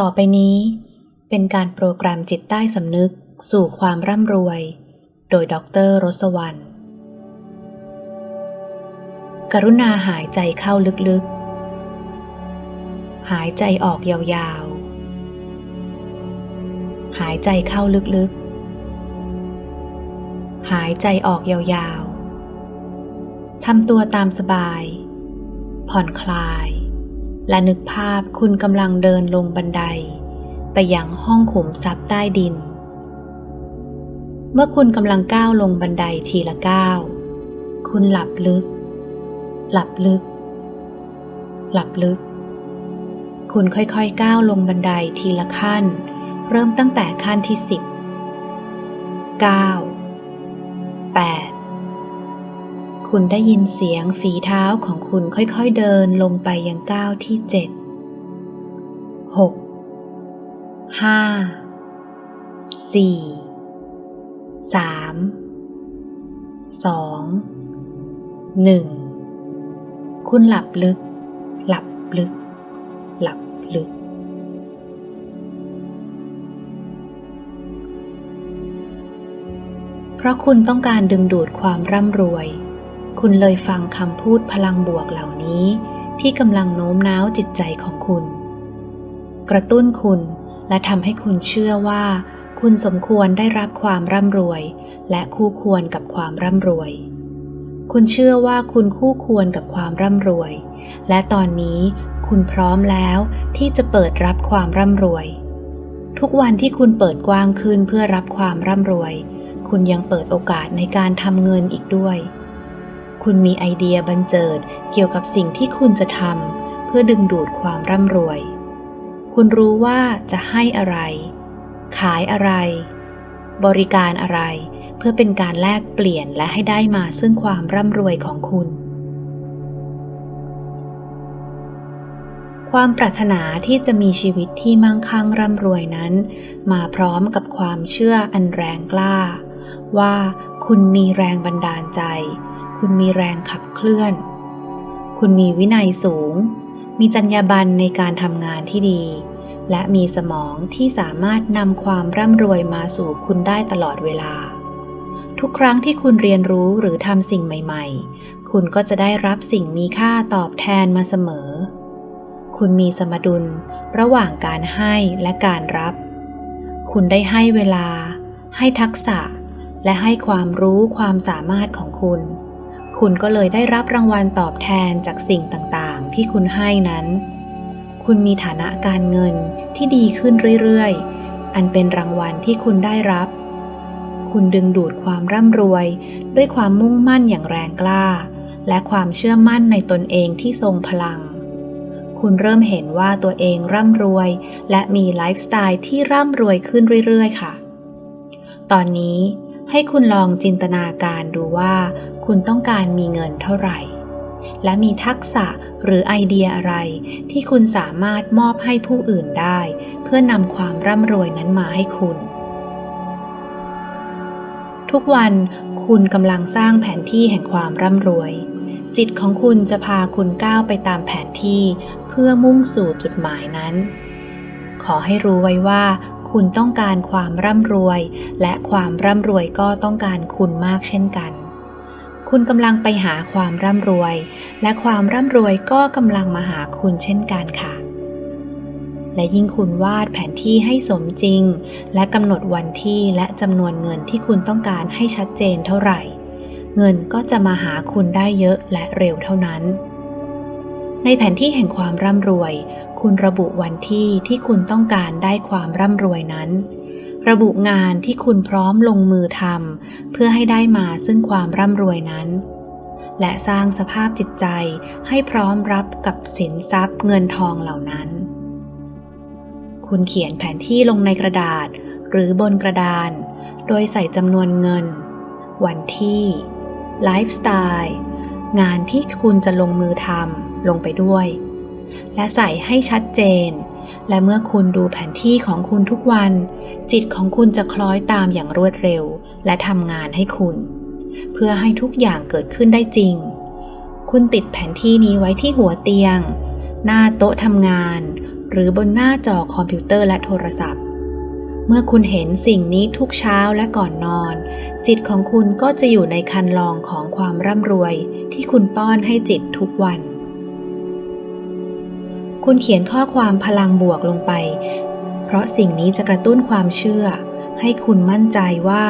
ต่อไปนี้ เป็นการโปรแกรมจิตใต้สำนึกสู่ความร่ำรวย โดยดรรสวรรณกรุณาหายใจเข้าลึกๆ หายใจออกยาวๆ หายใจเข้าลึกๆ หายใจออกยาวๆทำตัวตามสบาย ผ่อนคลาย และนึกภาพคุณกำลังเดินลงบันได ไปยังห้องขุมทรัพย์ใต้ดิน เมื่อคุณกำลังก้าวลงบันไดทีละก้าว คุณหลับลึก หลับลึก หลับลึก คุณค่อยๆก้าวลงบันไดทีละขั้น เริ่มตั้งแต่ขั้นที่สิบเก้าแปด คุณได้ยินเสียงฝีเท้าของคุณค่อยๆเดินลงไปยังก้าวที่เจ็ดหกห้าสี่สามสองหนึ่งคุณหลับลึก หลับลึก หลับลึก เพราะคุณต้องการดึงดูดความร่ำรวย คุณเลยฟังคำพูดพลังบวกเหล่านี้ ที่กำลังโน้มน้าวจิตใจของคุณ กระตุ้นคุณและทำให้คุณเชื่อว่า คุณสมควรได้รับความร่ำรวย และคู่ควรกับความร่ำรวย คุณเชื่อว่าคุณคู่ควรกับความร่ำรวย และตอนนี้คุณพร้อมแล้วที่จะเปิดรับความร่ำรวย ทุกวันที่คุณเปิดกว้างขึ้นเพื่อรับความร่ำรวย คุณยังเปิดโอกาสในการทำเงินอีกด้วย คุณมีไอเดียบันเจิดเกี่ยวกับสิ่งที่คุณจะทำเพื่อดึงดูดความร่ำรวย คุณรู้ว่าจะให้อะไร ขายอะไร บริการอะไร เพื่อเป็นการแลกเปลี่ยนและให้ได้มาซึ่งความร่ำรวยของคุณ ความปรารถนาที่จะมีชีวิตที่มั่งคั่งร่ำรวยนั้น มาพร้อมกับความเชื่ออันแรงกล้า ว่าคุณมีแรงบันดาลใจ คุณมีแรงขับเคลื่อน คุณมีวินัยสูง มีจรรยาบรรณในการทำงานที่ดี และมีสมองที่สามารถนำความร่ำรวยมาสู่คุณได้ตลอดเวลา ทุกครั้งที่คุณเรียนรู้หรือทำสิ่งใหม่ ๆ คุณก็จะได้รับสิ่งมีค่าตอบแทนมาเสมอ คุณมีสมดุลระหว่างการให้และการรับ คุณได้ให้เวลา ให้ทักษะและให้ความรู้ความสามารถของคุณ คุณก็เลยได้รับรางวัลตอบแทนจากสิ่งต่างๆ ที่คุณให้นั้น คุณมีฐานะการเงินที่ดีขึ้นเรื่อยๆ อันเป็นรางวัลที่คุณได้รับ คุณดึงดูดความร่ำรวย ด้วยความมุ่งมั่นอย่างแรงกล้า และความเชื่อมั่นในตนเองที่ทรงพลัง คุณเริ่มเห็นว่าตัวเองร่ำรวย และมีไลฟ์สไตล์ที่ร่ำรวยขึ้นเรื่อยๆ ค่ะ ตอนนี้ ให้คุณลองจินตนาการดูว่าคุณต้องการมีเงินเท่าไหร่ และมีทักษะหรือไอเดียอะไรที่คุณสามารถมอบให้ผู้อื่นได้ เพื่อนำความร่ำรวยนั้นมาให้คุณ ทุกวันคุณกำลังสร้างแผนที่แห่งความร่ำรวย จิตของคุณจะพาคุณก้าวไปตามแผนที่เพื่อมุ่งสู่จุดหมายนั้น ขอให้รู้ไว้ว่า คุณต้องการความร่ำรวย และความร่ำรวยก็ต้องการคุณมากเช่นกัน คุณกำลังไปหาความร่ำรวย และความร่ำรวยก็กำลังมาหาคุณเช่นกันค่ะ และยิ่งคุณวาดแผนที่ให้สมจริง และกำหนดวันที่และจำนวนเงินที่คุณต้องการให้ชัดเจนเท่าไหร่ เงินก็จะมาหาคุณได้เยอะและเร็วเท่านั้น ในแผนที่แห่งความร่ำรวย คุณระบุวันที่ที่คุณต้องการได้ความร่ำรวยนั้น ระบุงานที่คุณพร้อมลงมือทำเพื่อให้ได้มาซึ่งความร่ำรวยนั้น และสร้างสภาพจิตใจให้พร้อมรับกับสินทรัพย์เงินทองเหล่านั้น คุณเขียนแผนที่ลงในกระดาษ หรือบนกระดาน โดยใส่จำนวนเงิน วันที่ ไลฟ์สไตล์ งานที่คุณจะลงมือทำ ลงไปด้วย และใส่ให้ชัดเจน และเมื่อคุณดูแผนที่ของคุณทุกวัน จิตของคุณจะคล้อยตามอย่างรวดเร็ว และทำงานให้คุณ เพื่อให้ทุกอย่างเกิดขึ้นได้จริง คุณติดแผนที่นี้ไว้ที่หัวเตียง หน้าโต๊ะทำงาน หรือบนหน้าจอคอมพิวเตอร์และโทรศัพท์เมื่อคุณเห็นสิ่งนี้ทุกเช้าและก่อนนอน จิตของคุณก็จะอยู่ในคันลองของความร่ำรวยที่คุณป้อนให้จิตทุกวัน คุณเขียนข้อความพลังบวกลงไป เพราะสิ่งนี้จะกระตุ้นความเชื่อ ให้คุณมั่นใจว่า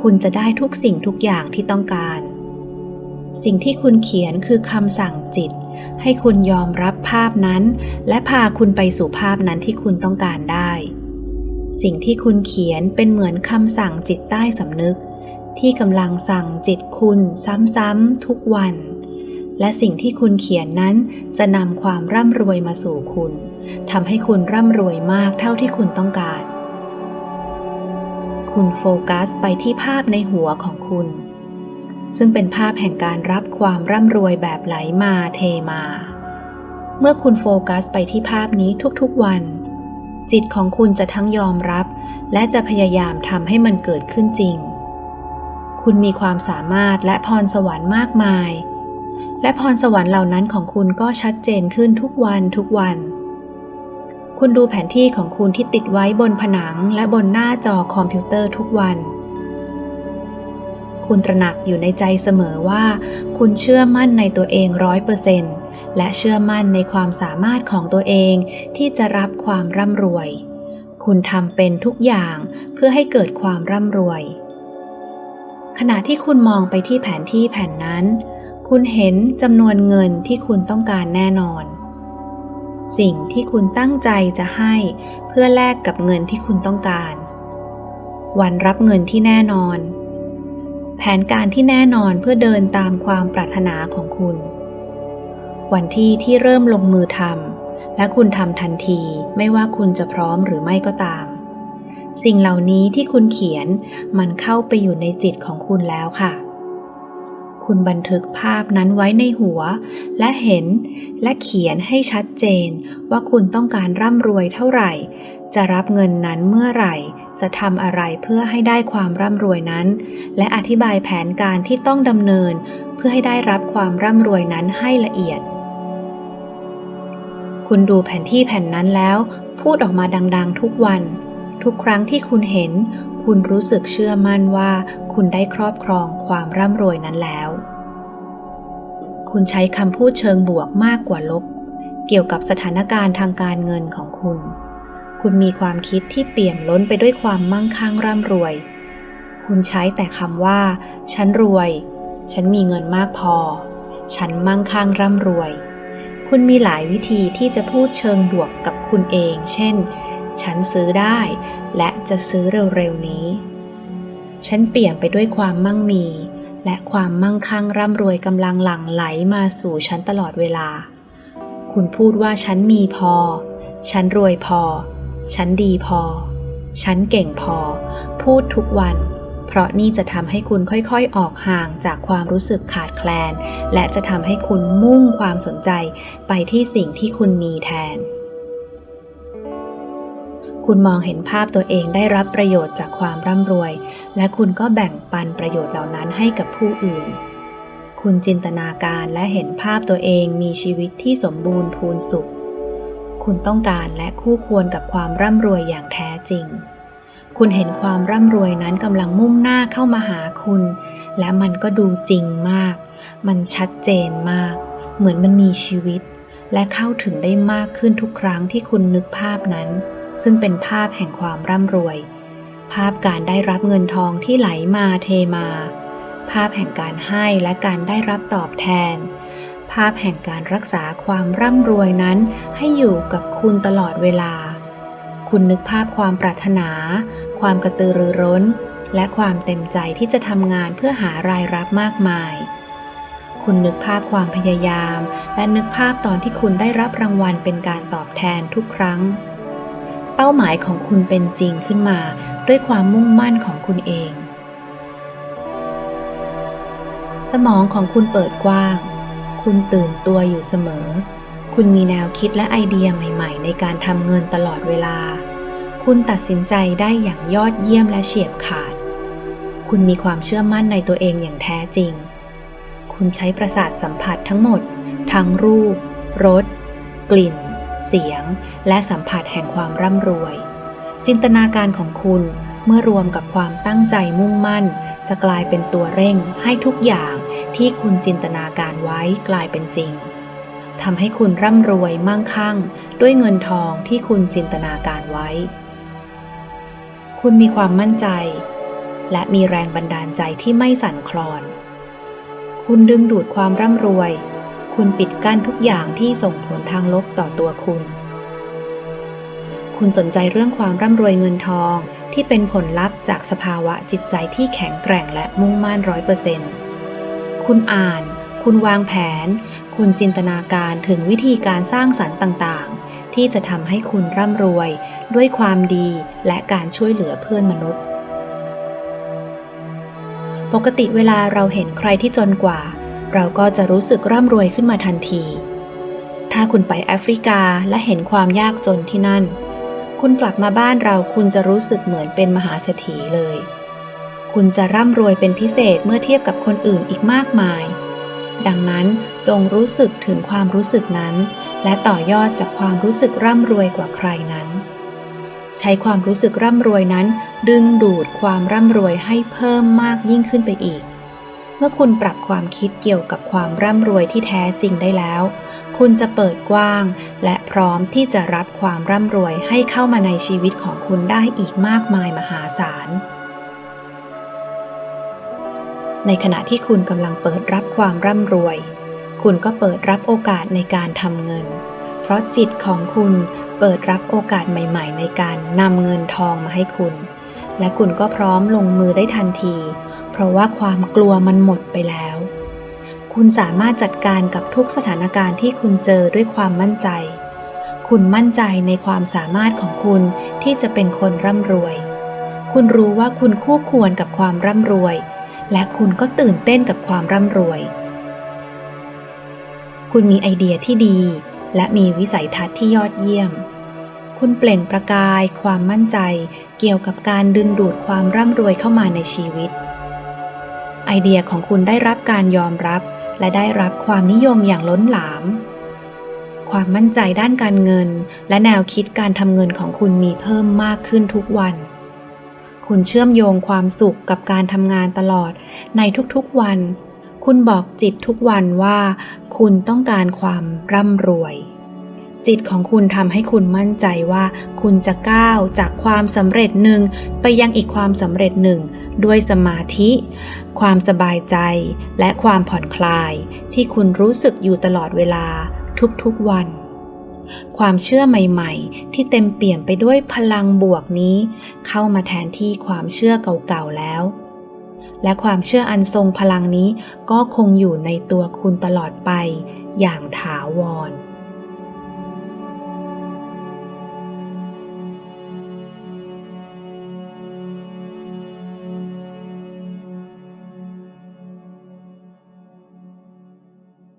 คุณจะได้ทุกสิ่งทุกอย่างที่ต้องการ สิ่งที่คุณเขียนคือคำสั่งจิต ให้คุณยอมรับภาพนั้น และพาคุณไปสู่ภาพนั้นที่คุณต้องการได้ สิ่งที่คุณเขียนเป็นเหมือนคำสั่งจิตใต้สำนึก ที่กำลังสั่งจิตคุณซ้ำๆทุกวัน และสิ่งที่คุณเขียนนั้น จะนำความร่ำรวยมาสู่คุณทำให้คุณร่ำรวยมากเท่าที่คุณต้องการ คุณโฟกัสไปที่ภาพในหัวของคุณ ซึ่งเป็นภาพแห่งการรับความร่ำรวยแบบไหลมาเทมา เมื่อคุณโฟกัสไปที่ภาพนี้ทุกๆวัน จิตของคุณจะทั้งยอมรับ และจะพยายามทำให้มันเกิดขึ้นจริง คุณมีความสามารถและพรสวรรค์มากมาย และพรสวรรค์เหล่านั้นของคุณก็ชัดเจนขึ้นทุกวันทุกวัน คุณดูแผนที่ของคุณที่ติดไว้บนผนังและบนหน้าจอคอมพิวเตอร์ทุกวัน คุณตระหนักอยู่ในใจเสมอว่า คุณเชื่อมั่นในตัวเองร้อยเปอร์เซนต์และเชื่อมั่นในความสามารถของตัวเองที่จะรับความร่ำรวย คุณทำเป็นทุกอย่างเพื่อให้เกิดความร่ำรวยขณะที่คุณมองไปที่แผนที่แผ่นนั้น คุณเห็นจำนวนเงินที่คุณต้องการแน่นอน สิ่งที่คุณตั้งใจจะให้เพื่อแลกกับเงินที่คุณต้องการ วันรับเงินที่แน่นอน แผนการที่แน่นอนเพื่อเดินตามความปรารถนาของคุณ วันที่ที่เริ่มลงมือทำและคุณทำทันทีไม่ว่าคุณจะพร้อมหรือไม่ก็ตาม สิ่งเหล่านี้ที่คุณเขียนมันเข้าไปอยู่ในจิตของคุณแล้วค่ะ คุณบันทึกภาพนั้นไว้ในหัว และเห็นและเขียนให้ชัดเจนว่าคุณต้องการร่ำรวยเท่าไหร่ จะรับเงินนั้นเมื่อไหร่ จะทำอะไรเพื่อให้ได้ความร่ำรวยนั้น และอธิบายแผนการที่ต้องดำเนิน เพื่อให้ได้รับความร่ำรวยนั้นให้ละเอียด คุณดูแผนที่แผ่นนั้นแล้ว พูดออกมาดัง ๆ ทุกวัน ทุกครั้งที่คุณเห็น คุณรู้สึกเชื่อมั่นว่า คุณได้ครอบครองความร่ำรวยนั้นแล้ว คุณใช้คำพูดเชิงบวกมากกว่าลบ เกี่ยวกับสถานการณ์ทางการเงินของคุณ คุณมีความคิดที่เปี่ยมล้นไปด้วยความมั่งคั่งร่ำรวย คุณใช้แต่คำว่า ฉันรวย ฉันมีเงินมากพอ ฉันมั่งคั่งร่ำรวยคุณมีหลายวิธีที่จะพูดเชิงบวกกับคุณเอง เช่น ฉันซื้อได้ และจะซื้อเร็วๆนี้ ฉันเปี่ยมไปด้วยความมั่งมี และความมั่งคั่งร่ำรวยกำลังหลั่งไหลมาสู่ฉันตลอดเวลา คุณพูดว่าฉันมีพอ ฉันรวยพอ ฉันดีพอ ฉันเก่งพอ พูดทุกวันเพราะนี่จะทำให้คุณค่อยๆ ออกห่างจากความรู้สึกขาดแคลน และจะทำให้คุณมุ่งความสนใจไปที่สิ่งที่คุณมีแทน คุณมองเห็นภาพตัวเองได้รับประโยชน์จากความร่ำรวย และคุณก็แบ่งปันประโยชน์เหล่านั้นให้กับผู้อื่น คุณจินตนาการและเห็นภาพตัวเองมีชีวิตที่สมบูรณ์พูนสุข คุณต้องการและคู่ควรกับความร่ำรวยอย่างแท้จริง คุณเห็นความร่ำรวยนั้นกำลังมุ่งหน้าเข้ามาหาคุณ และมันก็ดูจริงมาก มันชัดเจนมาก เหมือนมันมีชีวิต และเข้าถึงได้มากขึ้นทุกครั้งที่คุณนึกภาพนั้น ซึ่งเป็นภาพแห่งความร่ำรวย ภาพการได้รับเงินทองที่ไหลมาเทมา ภาพแห่งการให้และการได้รับตอบแทน ภาพแห่งการรักษาความร่ำรวยนั้นให้อยู่กับคุณตลอดเวลา คุณนึกภาพความปรารถนา ความกระตือรือร้น และความเต็มใจที่จะทำงานเพื่อหารายรับมากมายคุณนึกภาพความพยายาม และนึกภาพตอนที่คุณได้รับรางวัลเป็นการตอบแทนทุกครั้ง เป้าหมายของคุณเป็นจริงขึ้นมา ด้วยความมุ่งมั่นของคุณเอง สมองของคุณเปิดกว้าง คุณตื่นตัวอยู่เสมอ คุณมีแนวคิดและไอเดียใหม่ๆ ในการทำเงินตลอดเวลา คุณตัดสินใจได้อย่างยอดเยี่ยมและเฉียบขาด คุณมีความเชื่อมั่นในตัวเองอย่างแท้จริง คุณใช้ประสาทสัมผัสทั้งหมด ทั้งรูป รส กลิ่น เสียง และสัมผัสแห่งความร่ำรวย จินตนาการของคุณเมื่อรวมกับความตั้งใจมุ่งมั่น จะกลายเป็นตัวเร่งให้ทุกอย่างที่คุณจินตนาการไว้กลายเป็นจริงทำให้คุณร่ำรวยมั่งคั่ง ด้วยเงินทองที่คุณจินตนาการไว้ คุณมีความมั่นใจ และมีแรงบันดาลใจที่ไม่สั่นคลอน คุณดึงดูดความร่ำรวย คุณปิดกั้นทุกอย่างที่ส่งผลทางลบต่อตัวคุณ คุณสนใจเรื่องความร่ำรวยเงินทองที่เป็นผลลัพธ์จากสภาวะจิตใจที่แข็งแกร่งและมุ่งมั่นร้อยเปอร์เซ็นต์คุณอ่าน คุณวางแผน คุณจินตนาการถึงวิธีการสร้างสรรค์ต่างๆ ที่จะทำให้คุณร่ำรวย ด้วยความดีและการช่วยเหลือเพื่อนมนุษย์ ปกติเวลาเราเห็นใครที่จนกว่า เราก็จะรู้สึกร่ำรวยขึ้นมาทันที ถ้าคุณไปแอฟริกาและเห็นความยากจนที่นั่น คุณกลับมาบ้านเราคุณจะรู้สึกเหมือนเป็นมหาเศรษฐีเลย คุณจะร่ำรวยเป็นพิเศษเมื่อเทียบกับคนอื่นอีกมากมาย ดังนั้นจงรู้สึกถึงความรู้สึกนั้น และต่อยอดจากความรู้สึกร่ำรวยกว่าใครนั้น ใช้ความรู้สึกร่ำรวยนั้น ดึงดูดความร่ำรวยให้เพิ่มมากยิ่งขึ้นไปอีก เมื่อคุณปรับความคิดเกี่ยวกับความร่ำรวยที่แท้จริงได้แล้ว คุณจะเปิดกว้าง และพร้อมที่จะรับความร่ำรวยให้เข้ามาในชีวิตของคุณได้อีกมากมายมหาศาล ในขณะที่คุณกำลังเปิดรับความร่ำรวย คุณก็เปิดรับโอกาสในการทำเงิน เพราะจิตของคุณเปิดรับโอกาสใหม่ ๆ ในการนำเงินทองมาให้คุณ และคุณก็พร้อมลงมือได้ทันที เพราะว่าความกลัวมันหมดไปแล้ว คุณสามารถจัดการกับทุกสถานการณ์ที่คุณเจอด้วยความมั่นใจ คุณมั่นใจในความสามารถของคุณที่จะเป็นคนร่ำรวย คุณรู้ว่าคุณคู่ควรกับความร่ำรวย และคุณก็ตื่นเต้นกับความร่ำรวย คุณมีไอเดียที่ดี และมีวิสัยทัศน์ที่ยอดเยี่ยมคุณเปล่งประกายความมั่นใจเกี่ยวกับการดึงดูดความร่ำรวยเข้ามาในชีวิต ไอเดียของคุณได้รับการยอมรับ และได้รับความนิยมอย่างล้นหลาม ความมั่นใจด้านการเงิน และแนวคิดการทำเงินของคุณมีเพิ่มมากขึ้นทุกวัน คุณเชื่อมโยงความสุขกับการทำงานตลอดในทุกๆวัน คุณบอกจิตทุกวันว่า คุณต้องการความร่ำรวย จิตของคุณทำให้คุณมั่นใจว่า คุณจะก้าวจากความสำเร็จหนึ่ง ไปยังอีกความสำเร็จหนึ่ง ด้วยสมาธิ ความสบายใจ และความผ่อนคลาย ที่คุณรู้สึกอยู่ตลอดเวลาทุกๆวัน ความเชื่อใหม่ๆ ที่เต็มเปี่ยมไปด้วยพลังบวกนี้ เข้ามาแทนที่ความเชื่อเก่าๆแล้ว และความเชื่ออันทรงพลังนี้ก็คงอยู่ในตัวคุณตลอดไปอย่างถาวร